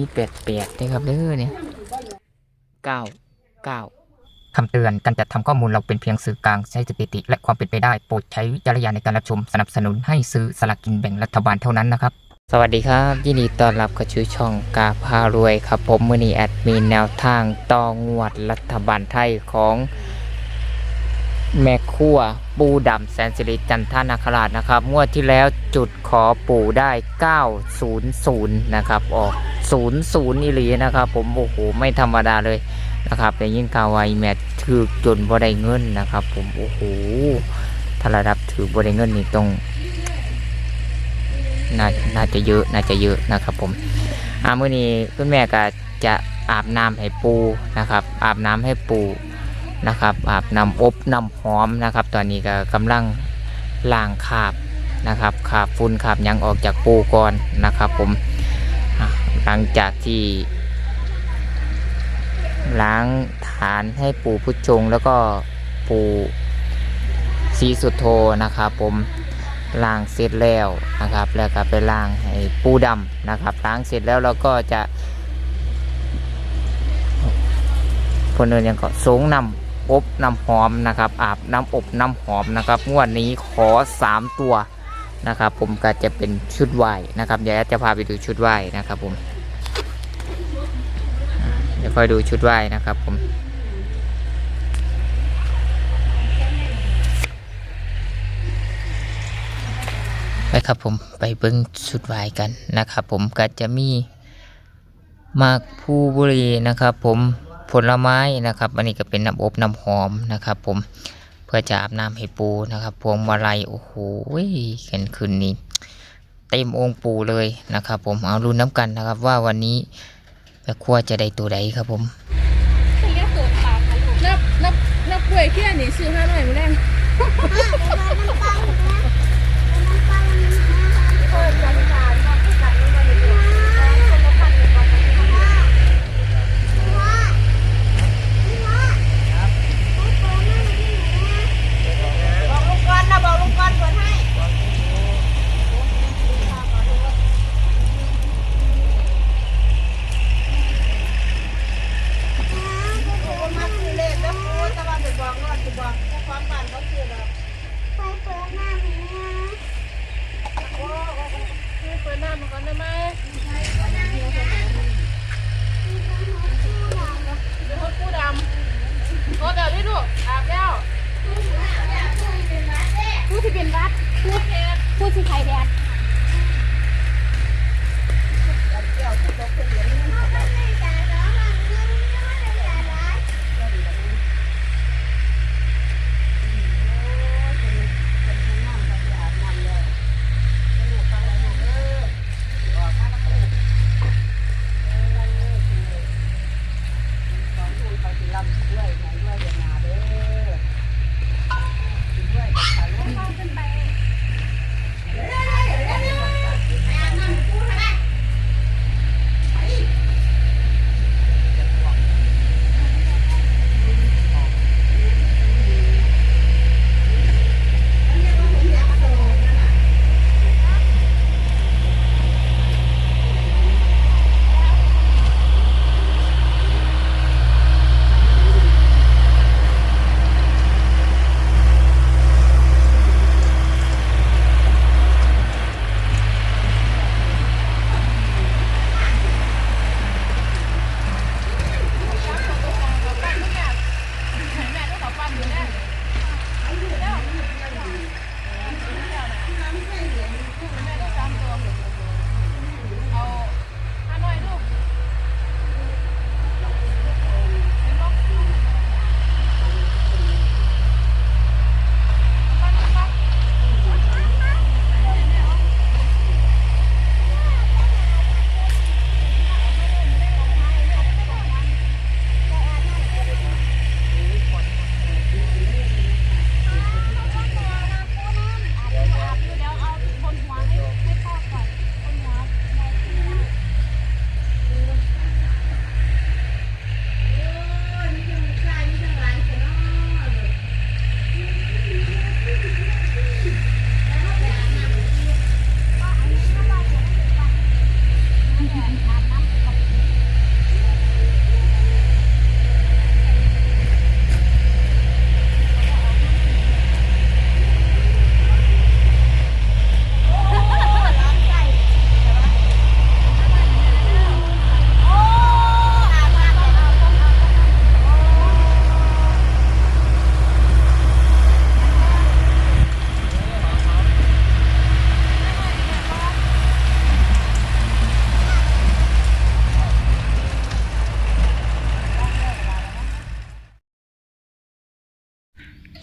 ี้แปดแปดนี่ครับเด้อเนี่ยเก้าเก้าคำเตือนการจัดทำข้อมูลเราเป็นเพียงสื่อกลางใช้สถิติ และความเป็นไปได้โปรดใช้วิจารณญาณในการรับชมสนับสนุนให้ซื้อสลากกินแบ่งรัฐบาลเท่านั้นนะครับ สวัสดีครับ ยินดีต้อนรับเข้าสู่ช่องกาพารวยครับผมมือนี้แอดมีแนวทางต่องวดรัฐบาลไทยของแม่ครัวปูดำแสนสิริจันทนาคราชนะครับงวดที่แล้วจุดขอปู่ได้ 900 นะครับ ออก 00นี่หลีนะครับ ผมโอ้โหไม่ธรรมดาเลยนะครับแต่ยิ่งกาวไวแมทถือจนบ่ได้เงินนะครับ ผมโอ้โหถ้าระดับถือบ่ได้เงินนี่ต้องน่าน่าจะเยอะน่าจะเยอะนะครับ ผมอามือนี้คุณแม่ก็จะอาบน้ำให้ปูนะครับ อาบน้ำให้ปูนะครับ อาบน้ำอบน้ำหอมนะครับ ตอนนี้ก็กำลังล้างคราบนะครับคราบฝุ่นคราบยังออกจากปูก่อนนะครับ ผม หลังจากที่ ล้างฐานให้ปูพุทชงแล้วก็ปูสีสุดโทนะครับผมล้างเสร็จแล้วนะครับ แล้วก็ไปล้างให้ปูดำนะครับล้างเสร็จแล้วเราก็จะคนเดินยังก็สูงนำอบน้ำหอมนะครับอาบน้ำอบน้ำหอมนะครับงวดนี้ขอสามตัวนะครับ ผมก็จะเป็นชุดไหวนะครับเดี๋ยวจะพาไปดูชุดไหวนะครับผม เดี๋ยวค่อยดูชุดไหวนะครับผมไปครับผมไปเบิ้งชุดไหวกันนะครับผมก็จะมีมากภูบุรีนะครับ ผมผลไม้นะครับอันนี้ก็เป็นน้ำอบน้ำหอมนะครับ ผมเพื่อจะอาบน้ำให้ปูนะครับ พวงมาลัยโอ้โหกันคืนนี้ เต็มองค์ปูเลยนะครับ ผมเอาดูน้ำกันนะครับว่าวันนี้ แม่ครัวจะได้ตัวใดครับผมนับนับนับด้วยแค่นี้ซื้อห้าหน่อยมาแรงบอกลุงกอนนะบอกลุงกอนเปิดให้ มาซื้อเลขแล้วพูดตะวันไปบอกนอนไปบอกเจ้าของบ้านเขาซื้อแล้วโอ้โอ้โอ้ซื้อเปิดหน้ามาก่อนได้ไหมเดี๋ยวเขาปูดำเขาเดี๋ยวนี่ลูกอาบแล้ว ผู้ที่เป็นวัดผู้ ผู้ที่ไทยแดด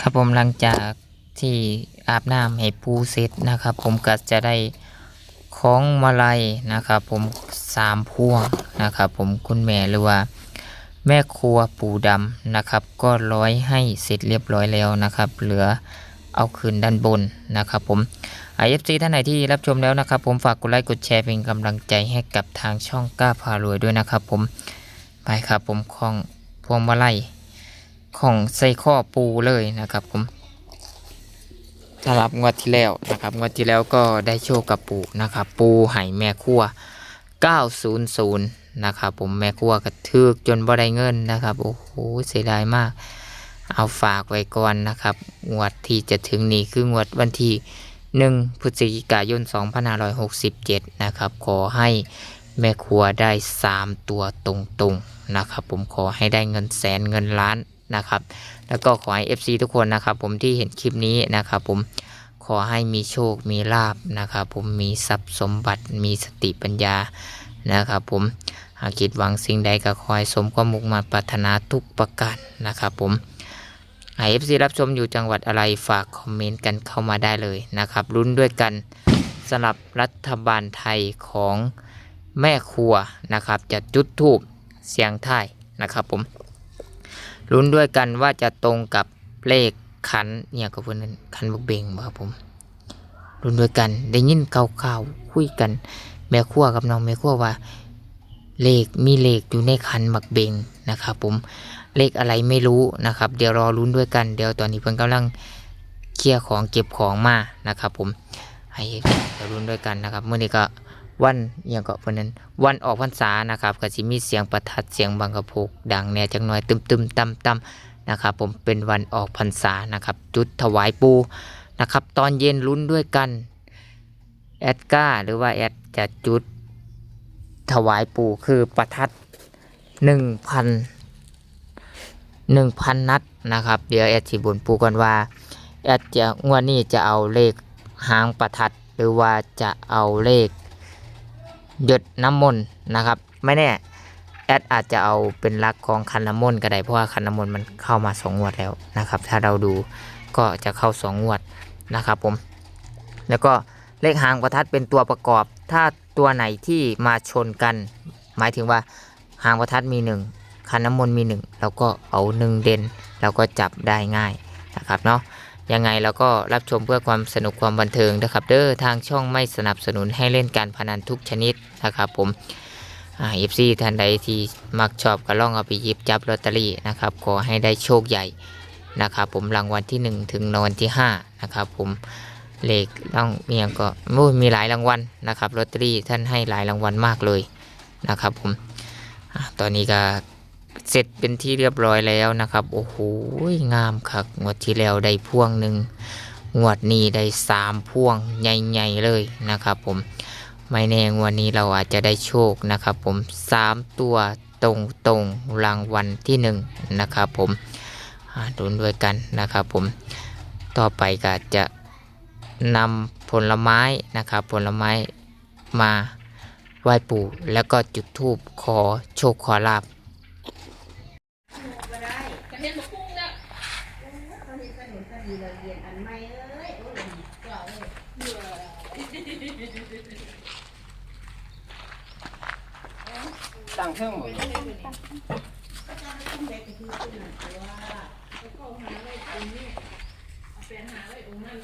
ครับผมหลังจากที่อาบน้ำให้ปูเสร็จนะครับ ผมก็จะได้ของมาลัยนะครับ ผมสามพวงนะครับ ผมคุณแม่หรือว่า แม่ครัวปูดำนะครับ ก็ร้อยให้เสร็จเรียบร้อยแล้วนะครับ เหลือเอาคืนด้านบนนะครับ ผมไอเอฟซีท่านไหนที่รับชมแล้วนะครับ ผมฝากกดไลค์กดแชร์เป็นกำลังใจให้กับทางช่องกล้าพารวยด้วยนะครับ ผมไปครับผมของพวงมาลัย ของใส่ข้อปูเลยนะครับผมสำหรับงวดที่แล้วนะครับงวดที่แล้วก็ได้โชคกับปูนะครับ ปูไห่แม่ครัว900นะครับผมแม่ครัวกระทึกจนบ่ได้เงินนะครับโอ้โหเสียดายมาก เอาฝากไว้ก่อนนะครับงวดที่จะถึงนี้คืองวดวันที่1พฤศจิกายน 2567 นะครับ ขอให้แม่ครัวได้ 3 ตัวตรงๆ นะครับ ผมขอให้ได้เงินแสนเงินล้าน นะครับ แล้วก็ขอให้ FC ทุกคนนะครับผมที่เห็นคลิปนี้นะครับผมขอให้มีโชคมีลาบนะครับผมมีทรัพย์สมบัติมีสติปัญญานะครับผมหากคิดหวังสิ่งใดก็ขอให้สมความมุ่งมั่นปรารถนาทุกประการนะครับผมไอเอฟซีรับชมอยู่จังหวัดอะไรฝากคอมเมนต์กันเข้ามาได้เลยนะครับลุ้นด้วยกันสำหรับรัฐบาลไทยของแม่ครัวนะครับจะจุดทูบเสียงไทยนะครับผม ลุ้นด้วยกันว่าจะตรงกับเลขขันเนี่ยกับเพื่อนคันขันบกเบงบครับผมลุ้นด้วยกัน ได้ยินเข่าวๆคุยกัน แม่ขั้วกับน้องแม่ขั้วว่า เลขมีเลขอยู่ในขันบักเบงนะครับผมเลขอะไรไม่รู้นะครับ เดี๋ยวรอลุ้นด้วยกันเดี๋ยวตอนนี้เพื่อนกำลังเคลียร์ของเก็บของมานะครับ ผมให้เดี๋ยวลุ้นด้วยกันนะครับเมื่อนี้ก็ วันอย่างก็เพื่อนนั้น วันออกพรรษานะครับก็จะมีเสียงประทัดเสียงบังกระโพกดังแน่จังหน่อยตึมตึมตำตำนะครับ ผมเป็นวันออกพรรษานะครับ จุดถวายปูนะครับ ตอนเย็นลุ้นด้วยกันแอดก้าหรือว่าแอดจะจุดถวายปูคือประทัดหนึ่งพันหนึ่งพันนัดนะครับ เดี๋ยวแอดสิบุญปูกันว่าแอดจะงวดนี้จะเอาเลขหางประทัด หรือว่าจะเอาเลข หยดน้ำมนต์นะครับ ไม่แน่แอดอาจจะเอาเป็นลักของคันน้ำมนต์ก็ได้เพราะว่าคันน้ำมนต์มันเข้ามาสองงวดแล้วนะครับ ถ้าเราดูก็จะเข้าสองงวดนะครับผม แล้วก็เลขหางประทัดเป็นตัวประกอบ ถ้าตัวไหนที่มาชนกัน หมายถึงว่าหางประทัดมีหนึ่งคันน้ำมนต์มีหนึ่งเราก็เอาหนึ่งเด่นเราก็จับได้ง่ายนะครับเนาะ ยังไงเราก็รับชมเพื่อความสนุกความบันเทิงนะครับ เด้อทางช่องไม่สนับสนุนให้เล่นการพนันทุกชนิดนะครับผมเอฟซีท่านใดที่มักชอบก็ล่องเอาไปหยิบจับลอตเตอรี่นะครับขอให้ได้โชคใหญ่นะครับผมรางวัลที่ 1 ถึงรางวัลที่5นะครับผมเลขต้องเมียงก็โอ้มีหลายรางวัลนะครับลอตเตอรี่ท่านให้หลายรางวัลมากเลยนะครับผมอตอนนี้ก็ เสร็จเป็นที่เรียบร้อยแล้วนะครับ โอ้โหงามคักงวดที่แล้วได้พ่วงหนึ่งงวดนี้ได้สามพ่วงใหญ่ๆเลยนะครับผมไม่แน่งวันนี้เราอาจจะได้โชคนะครับผมสามตัวตรงตรงๆรางวัลที่หนึ่งนะครับผมดุนด้วยกันนะครับผมต่อไปก็จะนำผลไม้นะครับผลไม้มาไหว้ปู่แล้วก็จุดธูปขอโชคขอลาบ ก็ได้ จะเห็นบอกพุ่งแล้ว เขาเห็นสนุกสนุกเลยเรียนอันใหม่เอ้ยโอ้ยเก่าเลย ตั้งเครื่องหมด ก็จะไม่ต้องเด็กไปคือคนหนึ่งแต่ว่าเขาหาไว้ตรงนี้เอาแฟนหา ไว้ตรงนั้น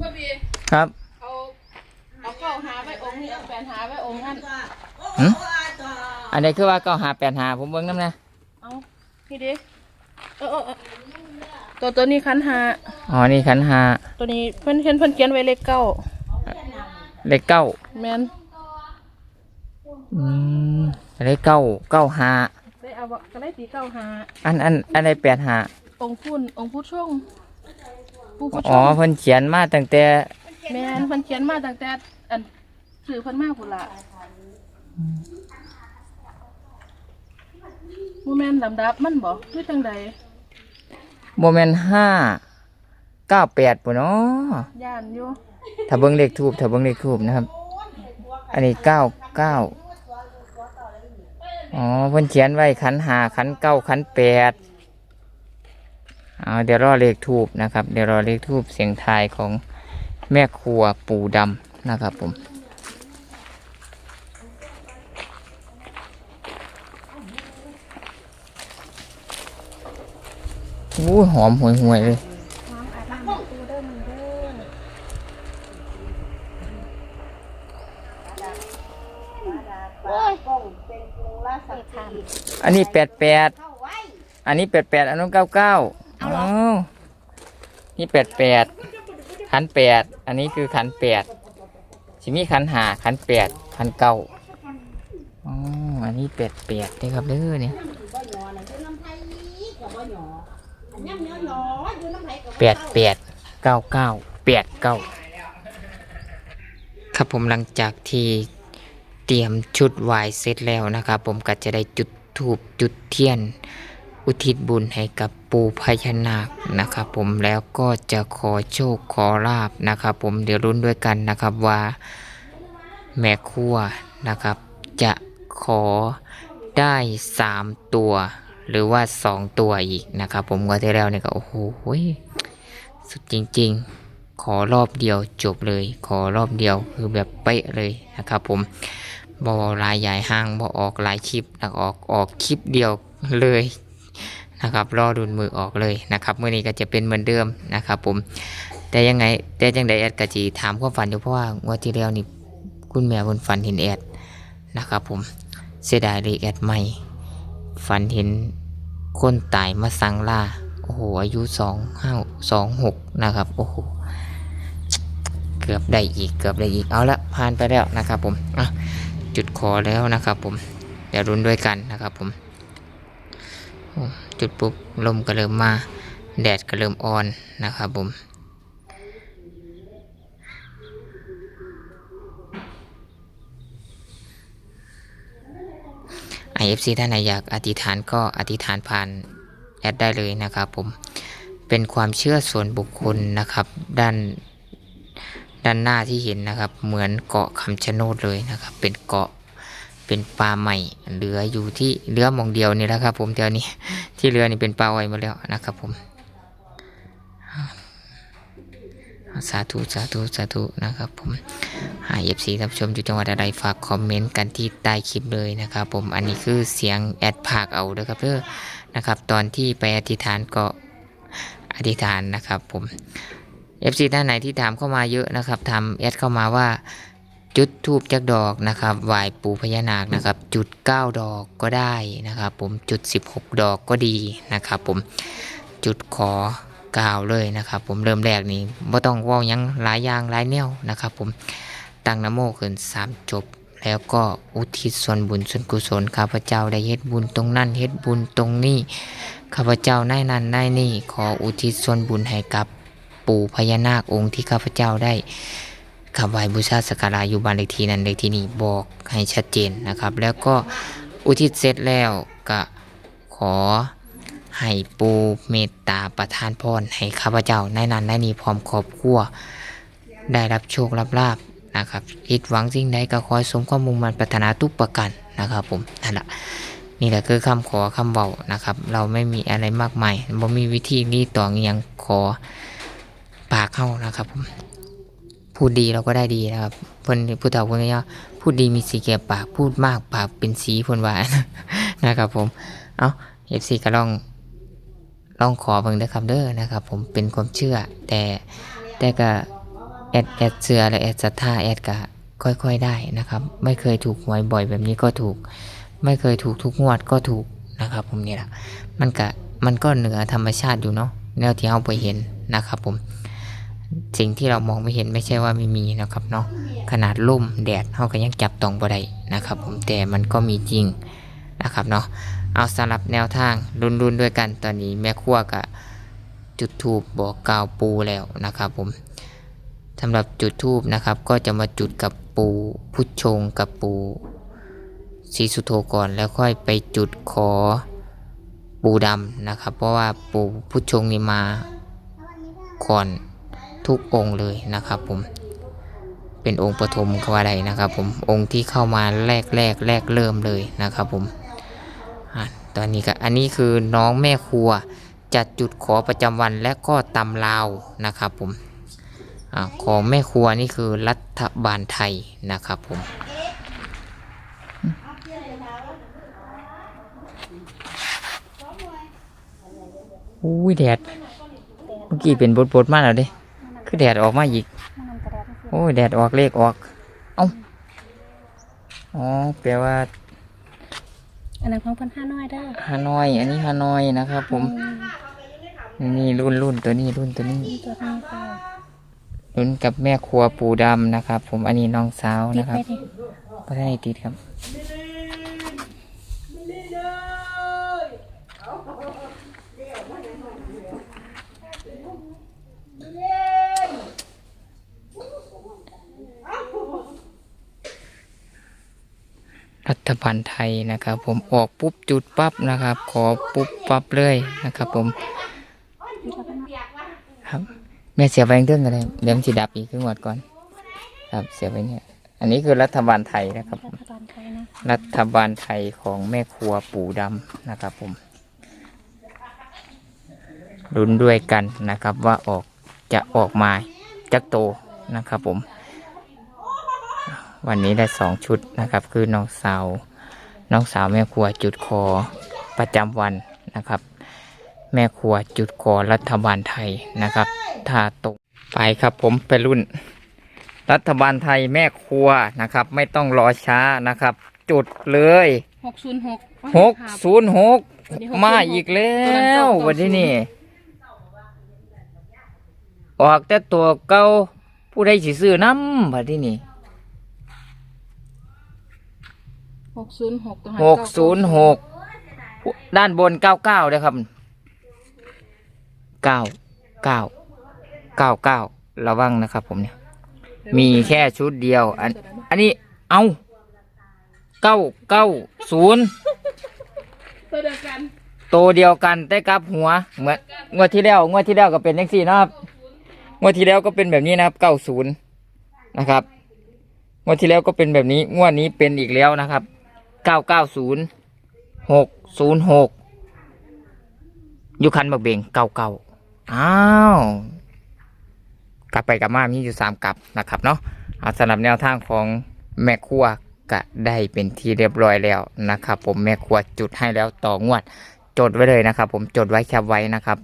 บ่บีครับ เอาเอาเข้าหาไว้องค์นี้เอาแฟนหาไว้องค์นั้นโอ้หืมโหอาต่ออันนี้คือว่าเก้าหาแปดหาผมเบิ่งน้ำนะเอาพี่ดิเออเออเออ ตัวตัวนี้คันหาอ๋อนี่ขันหาตัวนี้เพิ่นเห็นเพิ่นเขียนไว้เลขเก้าเลขเก้าแมนอืมเลขเก้าเก้าหาได้เอาบ่ก็ได้ตีเก้าหาอันอันอันใดแปดหาองค์พุ่นองค์ผู้ช่วงผู้ผู้อ๋ช่อวงเพิ่นเขียนมาตั้งแต่แมนเพิ่นเขียนมาตั้งแต่อันสื่อเพิ่นมาพุ่นละโมแมนลำดับมันบ่คือจังใด โมเมนห้าเก้าแปดปุ่นเนาะย่านอยู่ถ้าเบิ่งเลขทูบถ้าเบิ่งเลขทูบนะครับ อันนี้เก้าเก้าอ๋อเพิ่นเขียนไว้ขันหาขันเก้าขันแปดเอาเดี๋ยวรอเลขทูบนะครับ เดี๋ยวรอเลขทูบเสียงทายของแม่ครัวปู่ดำนะครับผม อู้หอมห่วยห่วยๆเลยอันนี้แปดแปดอันนี้แปดแปดอันนู้นเก้าเก้าอ๋อนี่แปดแปดขันแปดอันนี้คือขันแปดสิมีขันหาขันแปดขันเก้าอ๋ออันนี้แปดแปดนี่ครับเด้อเนี่ย แปดแปดเก้าเก้าแปดเก้าครับผมหลังจากที่เตรียมชุดวายเสร็จแล้วนะครับ ผมก็จะได้จุดธูปจุดเทียน อุทิศบุญให้กับปู่พญานาคนะครับ ผมแล้วก็จะขอโชคขอลาบนะครับ ผมเดี๋ยวรุ้นด้วยกันนะครับว่าแม่ครัวนะครับ จะขอได้สามตัว หรือว่าสองตัวอีกนะครับ ผมก็ที่แล้วเนี่ยก็โอ้โห สุดจริง ๆ ขอรอบเดียวจบเลย ขอรอบเดียวคือแบบเป๊ะเลยนะครับผมบอลายใหญ่ห้างบอออกหลายคลิปแล้วออกออกคลิปเดียวเลยนะครับรอดุนมือออกเลยนะครับเมื่อนี้ก็จะเป็นเหมือนเดิมนะครับผมแต่ยังไงแต่จังใดแอดกะจีถามความฝันอยู่เพราะว่างวดที่แล้วนี่คุณแม่บนฝันเห็นแอดนะครับผมเสียดายเลยแอดใหม่ฝันเห็นคนตายมาสังล่า โอ้โหอายุสองห้าสองหกนะครับโอ้โหเกือบได้อีกเกือบได้อีกเอาละผ่านไปแล้วนะครับผมอะจุดขอแล้วนะครับผมเดี๋ยวรุนด้วยกันนะครับผมจุดปุ๊บลมก็เริ่มมาแดดก็เริ่มอ่อนนะครับผม IFC ท่านไหนอยากอธิษฐานก็อธิษฐานผ่าน แอดได้เลยนะครับผมเป็นความเชื่อส่วนบุคคลนะครับ ด้านด้านหน้าที่เห็นนะครับ เหมือนเกาะคำชะโนดเลยนะครับ เป็นเกาะเป็นปลาใหม่เหลืออยู่ที่เหลือมองเดียวนี่แหละครับ ผมเดี๋ยวนี้ที่เหลือนี่เป็นปลาอ้อยหมดแล้วนะครับผม สาธุสาธุสาธุนะครับ ผมหายเอฟซีท่านผู้ชมอยู่จังหวัดอะไรฝากคอมเมนต์กันที่ใต้คลิปเลยนะครับ ผมอันนี้คือเสียงแอดภาคเอาเด้อครับเด้อนะครับ ตอนที่ไปอธิษฐานก็อธิษฐานนะครับ ผมเอฟซีท่านไหนที่ถามเข้ามาเยอะนะครับทำแอดเข้ามาว่าจุดทูบจักดอกนะครับไหวปู่พญานาคนะครับ จุด 9 ดอกก็ได้นะครับ ผมจุด 16 ดอกก็ดีนะครับ ผมจุดขอ กล่าวเลยนะครับ ผมเริ่มแรกนี่บ่ต้องว่าหยังหลายอย่างหลายแนวนะครับ ผมตั้งนโมขึ้นสามจบ แล้วก็อุทิศส่วนบุญส่วนกุศลข้าพเจ้าได้เฮ็ดบุญตรงนั้นเฮ็ดบุญตรงนี้ข้าพเจ้าได้นั้นได้นี่ ขออุทิศส่วนบุญให้กับปู่พญานาคองค์ที่ข้าพเจ้าได้ขับไหวบูชาสักการะอยู่บ้านเลขที่นั้นเลขที่นี้บอกให้ชัดเจนนะครับ แล้วก็อุทิศเสร็จแล้วก็ขอ ให้ปูเมตตาประทานพรให้ข้าพเจ้าในนั้นในนี้พร้อมครอบครัว ได้รับโชครับลาบนะครับคิดหวังสิ่งใดก็คอยสมความมุ่งมั่นปรารถนาทุกประการนะครับผมนั่นแหละนี่แหละคือคำขอคำเบานะครับ เราไม่มีอะไรมากมายบ่มีวิธีนี้ต่ออหยังขอปากเข้านะครับผมพูดดีเราก็ได้ดีนะครับเพิ่นผู้เฒ่าคนนี้ว่าพูดดีมีสีแก่ปากพูดมากปากเป็นสีเพิ่นว่านะครับผมเอาเอฟซีก็ลอง ลองขอเบิ่งเด้อครับเด้อนะครับ ผมเป็นความเชื่อ แต่แต่ก็แอดแอดเชื่อและแอดศรัทธาแอดก็ค่อยๆได้นะครับ ไม่เคยถูกหวยบ่อยแบบนี้ก็ถูก ไม่เคยถูกทุกงวดก็ถูกนะครับ ผมนี่แหละมันก็มันก็เหนือธรรมชาติอยู่เนาะแนวที่เราไปเห็นนะครับ ผมสิ่งที่เรามองไม่เห็นไม่ใช่ว่าไม่มีนะครับเนาะขนาดล่มแดดเราก็ยังจับต้องบ่ได้นะครับ ผมแต่มันก็มีจริงนะครับเนาะ เอาสำหรับแนวทางรุนๆด้วยกันตอนนี้แม่ครัวกับจุดทูบบอกกล่าวปูแล้วนะครับผมสำหรับจุดทูบนะครับ ก็จะมาจุดกับปูพุชงกับปูศรีสุโธก่อนแล้วค่อยไปจุดขอปูดำนะครับ เพราะว่าปูพุชงนี่มาก่อนทุกองค์เลยนะครับผมเป็นองค์ปฐมก็ว่าได้นะครับผมองค์ที่เข้ามาแรกแรกแรกเริ่มเลยนะครับผม ตอนนี้ก็อันนี้คือน้องแม่ครัว จัดจุดขอประจำวันและก็ตำลาวนะครับผมอาของแม่ครัวนี่คือรัฐบาลไทยนะครับผมอุ้ยแดดเมื่อกี้เป็นบดๆมากแล้วเด้คือแดดออกมาอีกโอ้ยแดดออกเลขออก เอ้าอ๋อแปลว่า อันนั้นของพันห้าน้อยเด้อฮานอย อันนี้ฮานอยนะครับผมนี่รุ่นรุ่นตัวนี้รุ่นตัวนี้นี่ตัวนี้ค่ะรุ่นกับแม่ครัวปูดำนะครับ ผม อันนี้น้องสาวติดนะครับไปดิไม่ได้ติดครับ รัฐบาลไทยนะครับ ผมออกปุ๊บจุดปั๊บนะครับ ขอปุ๊บปั๊บเลยนะครับ ผมครับแม่เสียไปเรื่องอะไรเดี๋ยวมันจะดับอีกครึ่งวัดก่อน ครับเสียไปเนี่ย อันนี้คือรัฐบาลไทยนะครับผมรัฐบาลไทยนะรัฐบาลไทยของแม่ครัวปู่ดำนะครับ ผมรุนด้วยกันนะครับว่าออกจะออกมาจักโตนะครับผม วันนี้ได้สองชุดนะครับ คือน้องสาวน้องสาวแม่ครัวจุดคอประจำวันนะครับ แม่ครัวจุดคอรัฐบาลไทยนะครับ ถ้าตกไปครับผมไปรุ่น รัฐบาลไทยแม่ครัวนะครับ ไม่ต้องรอช้านะครับ จุดเลยหกศูนย์หกหกศูนย์หกวันนี้มาอีกแล้ววันนี้นี่ออกแต่ตัวเก่าผู้ใดสิซื้อน้ำวันที่นี่ หกศูนย์หกตัวหกศูนย์หกด้านบนเก้าเก้าเลยครับเก้าเก้าเก้าเก้าระวังนะครับ ผมเนี่ย มีแค่ชุดเดียว อัน อันนี้เอาเก้าเก้าศูนย์ตัวเดียวกันโตวเดียวกันได้กลับหัวเหมือนงวดที่แล้วงวดที่แล้วก็เป็นยังสี่นะครับงวดที่แล้วก็เป็นแบบนี้นะครับเก้าศูนย์นะครับงวดที่แล้วก็เป็นแบบนี้งวดนี้เป็นอีกแล้วนะครับ เก้าเก้าศูนย์หกศูนย์หกยุคันบักเบงเก้าเก้าอ้าวกลับไปกลับมามีอยู่สามกลับนะครับเนาะเอาสำหรับแนวทางของแม่ครัวก็ได้เป็นที่เรียบร้อยแล้วนะครับ ผมแม่ครัวจุดให้แล้วต่องวดจดไว้เลยนะครับ ผมจดไว้แคปไว้นะครับ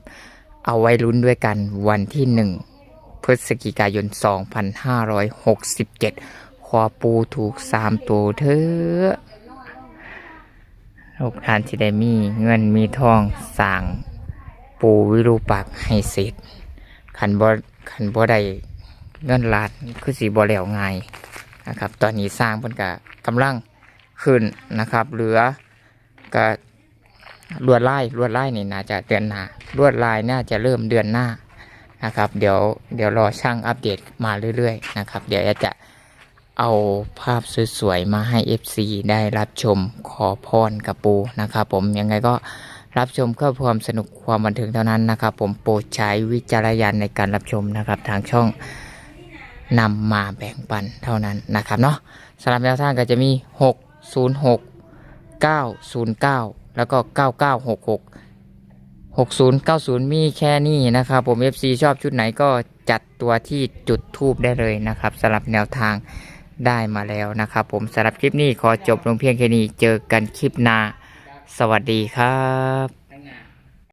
เอาไว้ลุ้นด้วยกันวันที่หนึ่งพฤศจิกายน 2567ขอปูถูกสามตัวเถอะ ลูกทานที่ได้มีเงินมีทองสั่งปูวิรูปักษ์ให้เสร็จขันบ่ขันบ่ได้เงินล้านคือสีบ่แล้วง่ายนะครับ ตอนนี้สร้างเพิ่นกะกำลังขึ้นนะครับ เหลือก็ลวดลายลวดลายนี่น่าจะเดือนหน้าลวดลายน่าจะเริ่มเดือนหน้านะครับ เดี๋ยวเดี๋ยวรอช่างอัปเดตมาเรื่อยๆนะครับ เดี๋ยวจะ เอาภาพสวยๆ มาให้ FC ได้รับชมขอพรกับปูนะครับผมยังไงก็รับชมเพื่อความสนุกความบันเทิงเท่านั้นนะครับ ผมโปรดใช้วิจารณญาณในการรับชมนะครับ ทางช่องนำมาแบ่งปันเท่านั้นนะครับเนาะสำหรับแนวทางก็จะมี 606 909 แล้วก็ 9966 60 90 มีแค่นี้นะครับ ผม FC ชอบชุดไหนก็จัดตัวที่จุดทูบได้เลยนะครับสำหรับแนวทาง ได้มาแล้วนะครับ ผมสำหรับคลิปนี้ขอจบลงเพียงแค่นี้เจอกันคลิปหน้า สวัสดีครับ